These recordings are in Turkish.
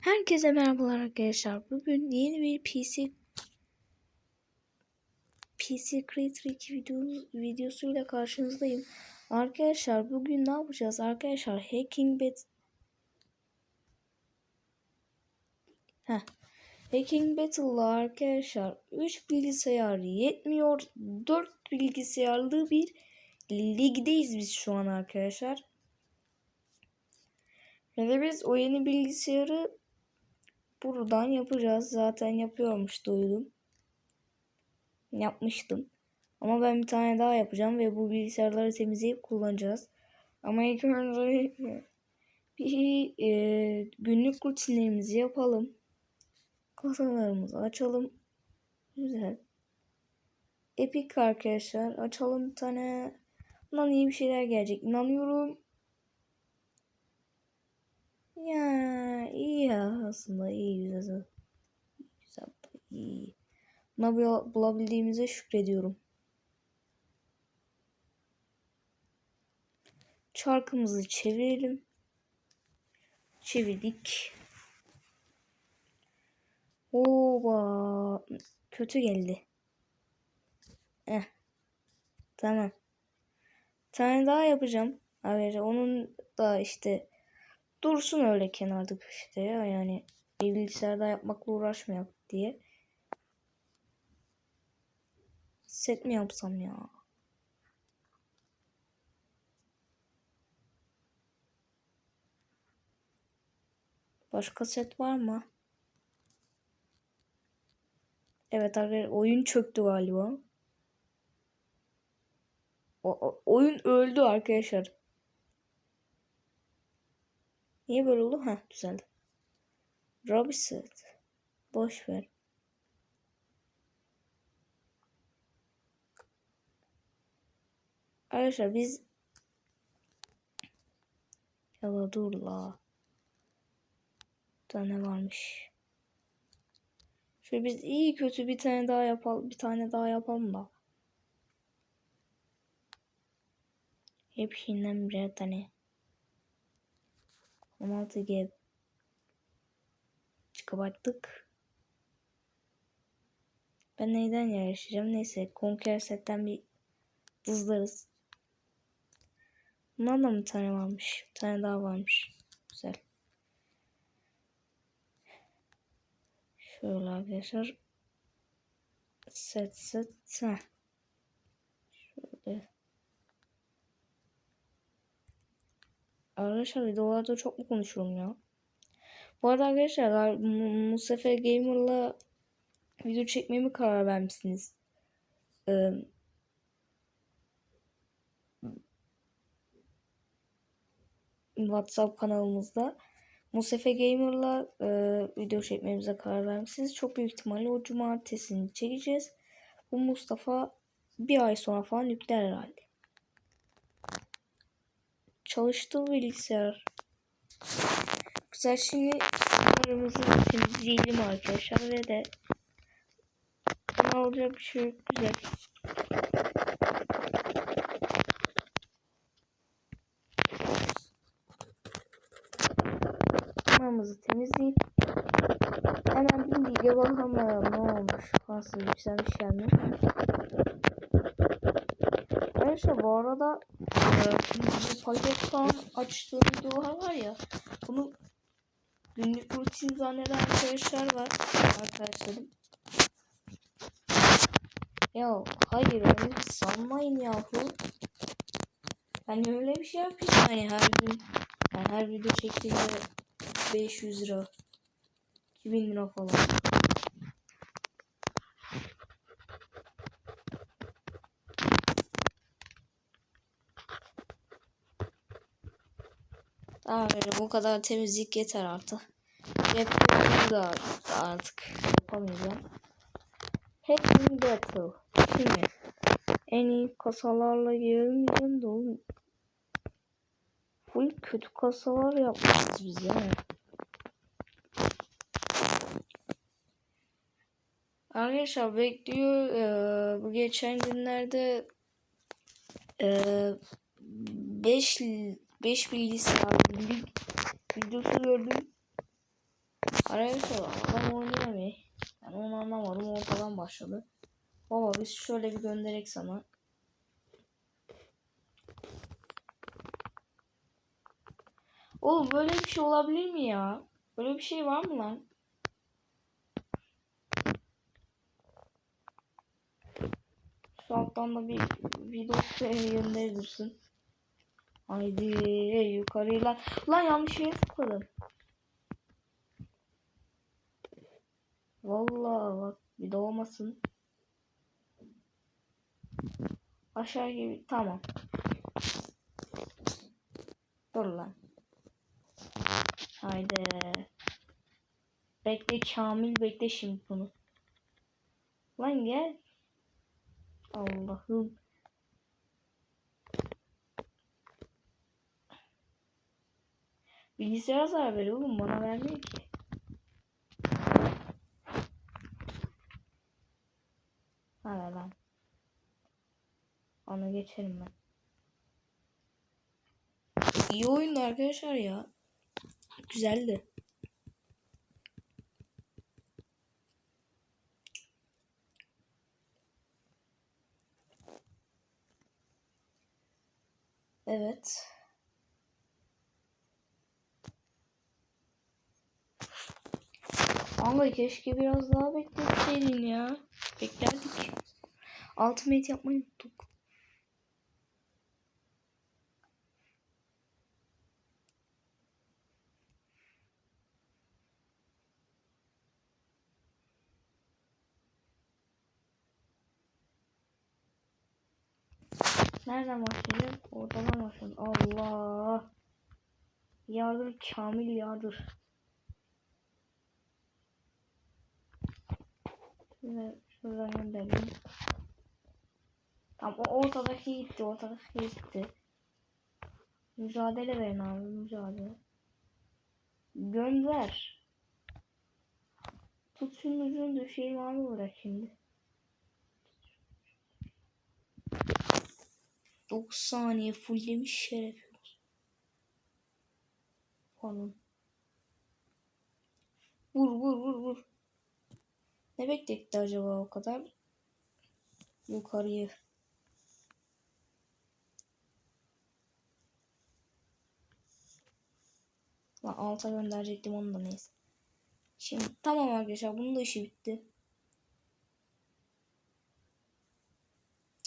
Herkese merhabalar arkadaşlar. Bugün yeni bir PC PC Creator 2 video, videosuyla karşınızdayım. Arkadaşlar bugün ne yapacağız? Arkadaşlar Hacking Bet Heh. Hacking Battle'la arkadaşlar 3 bilgisayar yetmiyor. 4 bilgisayarlı bir ligdeyiz biz şu an arkadaşlar. Ve biz o yeni bilgisayarı buradan yapacağız. Zaten yapıyormuş duydum. Yapmıştım. Ama ben bir tane daha yapacağım ve bu bilgisayarları temizleyip kullanacağız. Ama ilk önce bir e, günlük rutinlerimizi yapalım. Kasalarımızı açalım. Güzel. Epic arkadaşlar. Açalım bir tane. Bundan iyi bir şeyler gelecek. İnanıyorum. Ya iyi ya aslında iyi güzel. Güzel iyi. Buna bula- bulabildiğimize şükrediyorum. Çarkımızı çevirelim. Çevirdik. Oba kötü geldi. Eh. Tamam. Bir tane daha yapacağım. Ayrıca onun da işte dursun öyle kenarda köşede ya yani bilgisayarda yapmakla uğraşmayak diye. Set mi yapsam ya? Başka set var mı? Evet arkadaşlar oyun çöktü galiba. O, o- oyun öldü arkadaşlar. Niye böyle oldu? Ha düzeldi. Robinson. Boş ver. Arkadaşlar biz ya da dur la. Tane varmış. Şöyle biz iyi kötü bir tane daha yapalım. Bir tane daha yapalım da. Hepsinden birer tane. 16 GB çıkabattık. Ben neyden yarışacağım? Neyse Conquer setten bir hızlarız. Bundan da mı tane varmış? Bir tane daha varmış. Güzel. Şöyle arkadaşlar. Set set. Heh. Şöyle. Arkadaşlar videolarda çok mu konuşuyorum ya? Bu arada arkadaşlar Mu- Mustafa Gamer'la video çekmeye mi karar vermişsiniz? Ee, WhatsApp kanalımızda Mustafa Gamer'la e, video çekmemize karar vermişsiniz. Çok büyük ihtimalle o cumartesini çekeceğiz. Bu Mustafa bir ay sonra falan yükler herhalde. Çalıştı bilgisayar. Güzel şimdi bunlarımızı temizleyelim arkadaşlar ve de ne olacak bir şey yok güzel. Bunlarımızı temizleyip hemen bir lige bakalım ne olmuş. Nasıl yükselmiş yani. Arkadaşlar bu arada e, paket falan açtığım videolar var ya bunu günlük rutin zanneden arkadaşlar var arkadaşlarım. Ya hayır öyle sanmayın yahu. Hani öyle bir şey yapayım hani her gün yani her video çektiğimde 500 lira 2000 lira falan. Tamam öyle bu kadar temizlik yeter artık. Yapıyorum da artık yapamayacağım. Hacking Battle. Şimdi en iyi kasalarla gelmeyeceğim de oğlum. Full kötü kasalar yapmışız biz yani. Arkadaşlar bekliyor. Ee, bu geçen günlerde 5 5 bilgisayar lig videosu gördüm. Arkadaşlar adam oynuyor mu? Ben onu anlamadım ortadan başladı. Baba biz şöyle bir gönderek sana. Oğlum böyle bir şey olabilir mi ya? Böyle bir şey var mı lan? Şu alttan da bir video gönderirsin. Haydi yukarıya lan. Lan yanlış yere tıkladım. Vallahi bak bir de olmasın. Aşağı gibi tamam. Dur lan. Haydi. Bekle Kamil bekle şimdi bunu. Lan gel. Allah'ım. Bilgisayara zarar veriyor oğlum bana vermiyor ki. Hadi lan. Onu geçerim ben. İyi oyundu arkadaşlar ya. Güzeldi. Evet. Ama keşke biraz daha bekletseydin ya. Beklerdik. Ultimate yapmayı unuttuk. Nereden başlayacağız? Ortadan başlayalım. Allah. Yardır Kamil yardır. Şöyle şuradan gönderelim. Tamam o ortadaki gitti. Ortadaki gitti. Mücadele verin abi mücadele. Gönder. Tut şunun ucunu düşeyim abi bırak şimdi. 9 saniye fulllemiş şeref olsun. Falan. Vur vur vur vur. Ne bekletti acaba o kadar? Yukarıya. Lan alta gönderecektim onu da neyse. Şimdi tamam arkadaşlar bunun da işi bitti.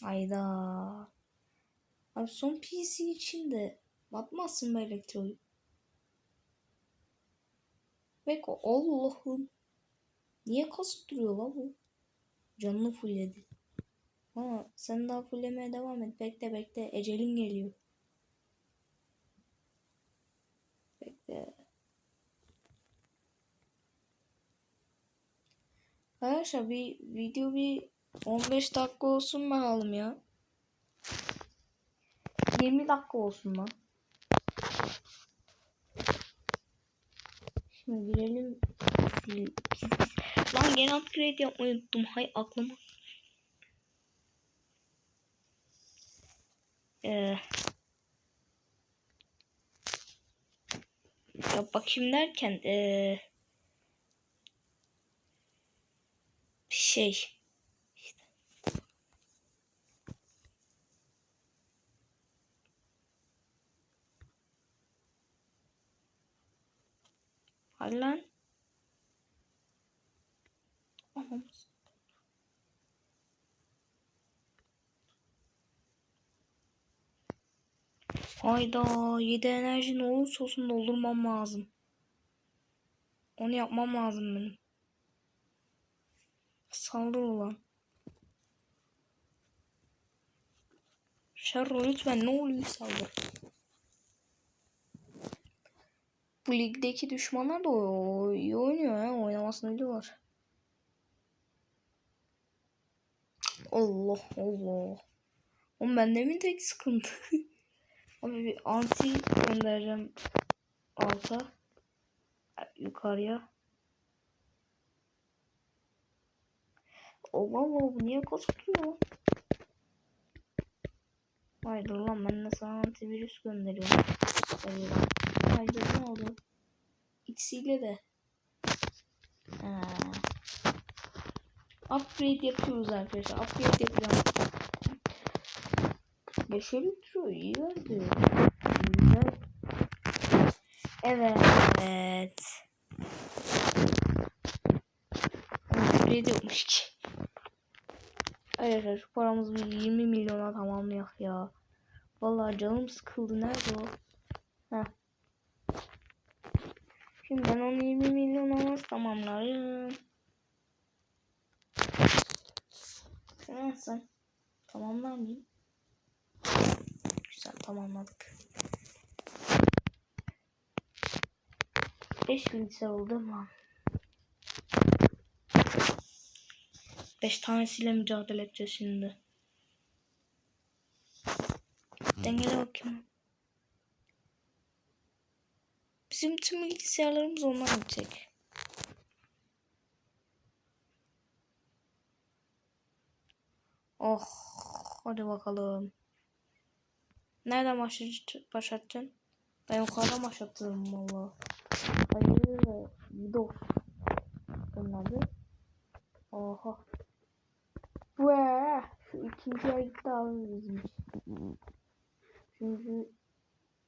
Hayda. Abi son PC için de batmazsın be elektroyu. Beko Allah'ım. Niye kasıp duruyor la bu? Canını fullledi. Ha sen daha fulllemeye devam et. Bekle bekle. Ecelin geliyor. Bekle. Arkadaşlar bir video bir 15 dakika olsun bakalım ya. 20 dakika olsun lan. Şimdi girelim. Sil, pis, pis. Lan gene upgrade yapmayı unuttum. Hay aklıma. Ee, ya bakayım derken ee, şey lan. Anam. Hayda 7 enerji ne olursa olsun doldurmam lazım. Onu yapmam lazım benim. Saldır ulan. Şerro lütfen ne oluyor saldır. Bu ligdeki düşmanlar da oynuyor ya. Oynamasını biliyorlar. Allah Allah. Oğlum bende mi tek sıkıntı? Abi bir anti göndereceğim alta. Yukarıya. Allah Allah bu niye kasıtıyor? Haydi lan ben de sana antivirüs gönderiyorum. Haydi ne oldu? İkisiyle de. Ha. Upgrade yapıyoruz arkadaşlar. Upgrade yapacağım. 5 litre iyi verdi. Güzel. Evet. Upgrade yokmuş ki. Arkadaşlar şu paramızı bir 20 milyona tamamlayak ya. Vallahi canım sıkıldı. Nerede o? Heh. Şimdi ben onu 20 milyona nasıl tamamlarım? Şunu alsam. Tamamlar mıyım? Güzel tamamladık. 5 bilgisayar oldu mu? 5 tanesiyle mücadele edeceğiz şimdi. Dengele bakayım. Bizim tüm bilgisayarlarımız ondan gidecek. Oh, hadi bakalım. Nereden başlat- başlatacaksın? Ben yukarıdan başlatırım valla. Hayır, Widows. Bunları. Oha. Ve şu ikinci ay bizim için. Çünkü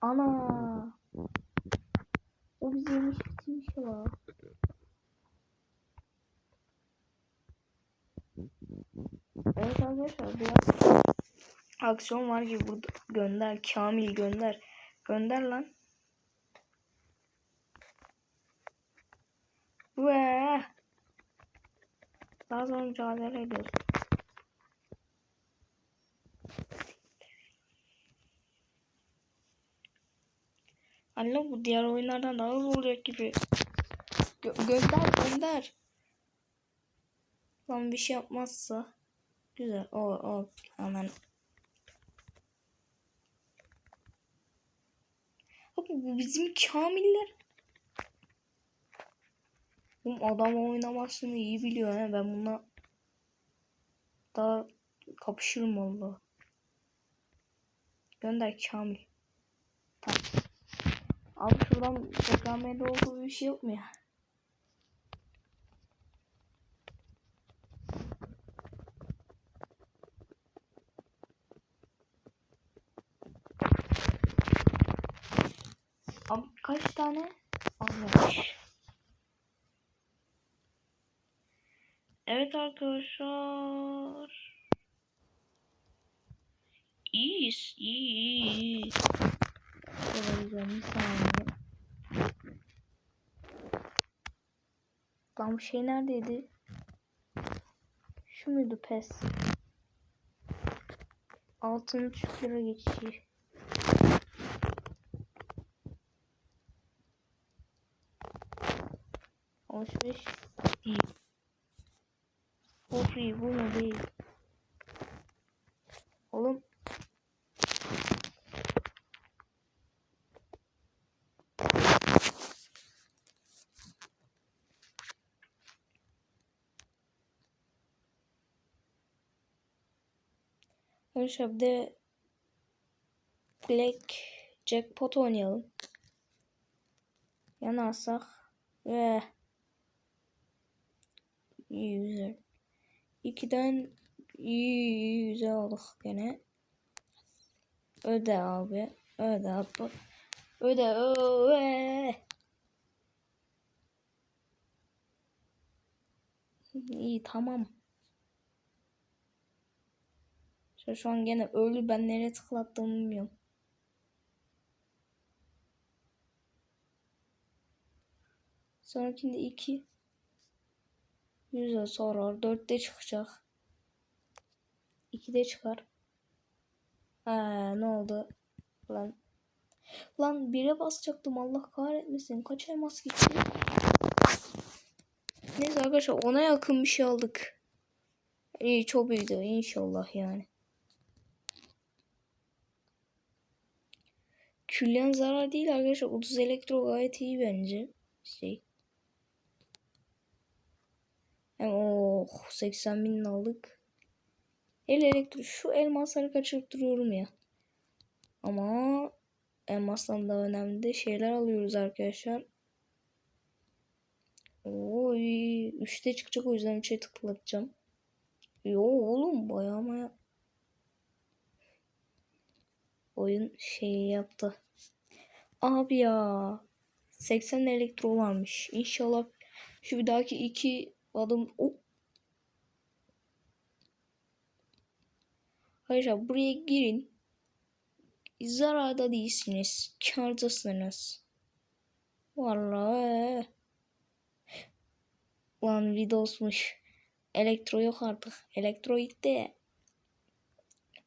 ana o bizi yemiş bitirmiş ya. Evet arkadaşlar biraz aksiyon var gibi burada. Gönder Kamil gönder. Gönder lan. Ve daha sonra mücadele ediyoruz. Anne bu diğer oyunlardan daha hızlı olacak gibi. Gö gönder gönder. Lan bir şey yapmazsa. Güzel. O o hemen. Abi bu bizim kamiller. Oğlum adam oynamasını iyi biliyor he. Ben buna daha kapışırım valla. Gönder Kamil. Tamam. Abi şuradan reklamede olduğu bir şey yok mu ya? Abi kaç tane almış? Evet arkadaşlar. İyiyiz. iyi iyi iyi. Şöyle bir saniye. Lan bu şey neredeydi? Şu muydu pes? Altın 3 lira geçiyor. 65 değil. Of iyi bu mu değil. Oğlum. Arkadaşlar bir de Black Jackpot oynayalım. Yanarsak. Eee. 100'e. 2'den 100'e aldık gene. Öde abi. Öde abi. Öde öde. İyi tamam. Şu, şu an gene ölü ben nereye tıklattığımı bilmiyorum. Sonrakinde 2. 100'e sonra 4'te çıkacak. 2'de çıkar. Aa, ne oldu? Lan. Lan 1'e basacaktım Allah kahretmesin. Kaç elmas gitti? Neyse arkadaşlar ona yakın bir şey aldık. İyi çok iyiydi inşallah yani. Külliyen zarar değil arkadaşlar. 30 elektro gayet iyi bence. Şey. Hem oh 80 bin aldık. El elektro şu elmasları kaçırıp duruyorum ya. Ama elmasdan da önemli şeyler alıyoruz arkadaşlar. Oy 3'te çıkacak o yüzden 3'e tıklatacağım. Yo oğlum bayağı maya. Oyun şeyi yaptı. Abi ya. 80 elektro varmış. İnşallah şu bir dahaki iki adım. Oh. Arkadaşlar buraya girin. Zararda değilsiniz. Kârdasınız. Vallahi. Lan Vidos'muş. Elektro yok artık. Elektro gitti.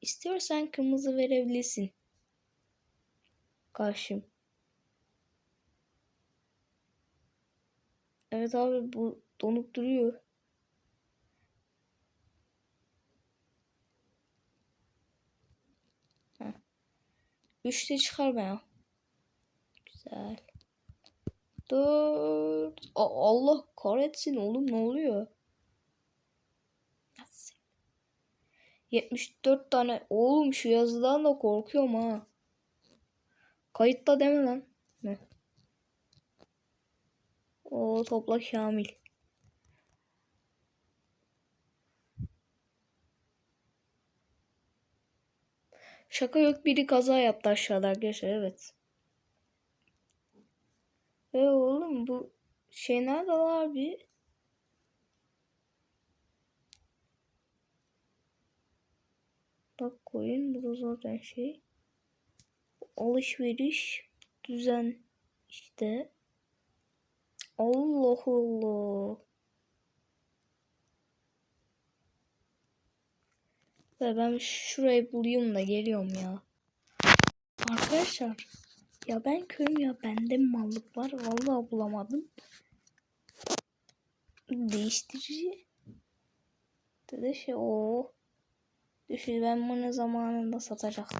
İstiyorsan kırmızı verebilirsin. Karşım. Evet abi bu donup duruyor. Heh. Üçte çıkar be ya. Güzel. Dört. A- Allah kahretsin oğlum ne oluyor? Nasıl? 74 tane. Oğlum şu yazıdan da korkuyorum ha. Kayıtta deme lan. Ne? O topla Kamil. Şaka yok biri kaza yaptı aşağıda arkadaşlar evet. E oğlum bu şey nerede abi? Bak koyun bu da zaten şey. Alışveriş düzen işte. Allah Allah. Ve ben şurayı bulayım da geliyorum ya. Arkadaşlar ya ben köyüm ya bende mallık var vallahi bulamadım. Değiştirici. Dedi şey o. Düşün ben bunu zamanında satacaktım.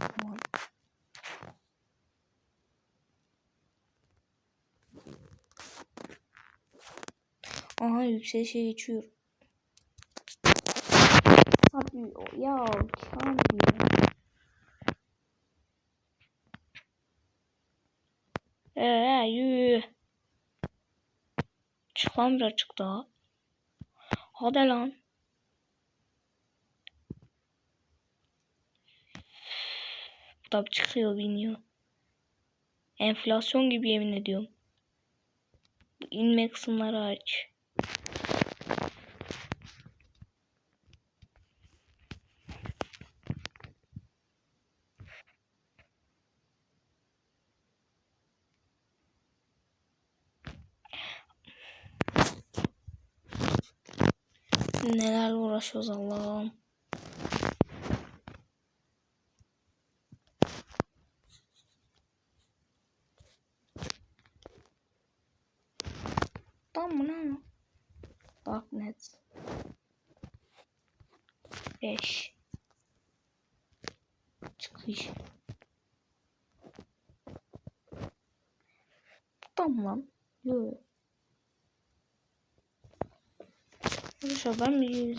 Aha yükselişe geçiyor. Abi ya ya. Eee yürü. Çık lan birazcık daha. Hadi lan. Tabi çıkıyor biniyor. Enflasyon gibi yemin ediyorum. Bu inme kısımları aç. Nelerle uğraşıyoruz Allah'ım. Tam mı lan? Darknet. 5 Çıkış. Tam lan. Yok. Arkadaşlar ben bir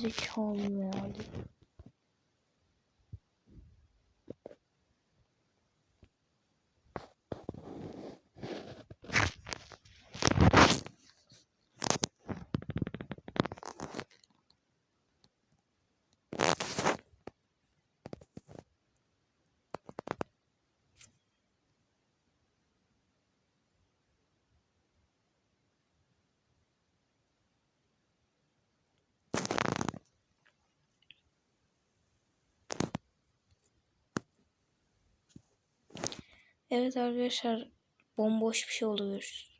Evet arkadaşlar bomboş bir şey görüşürüz.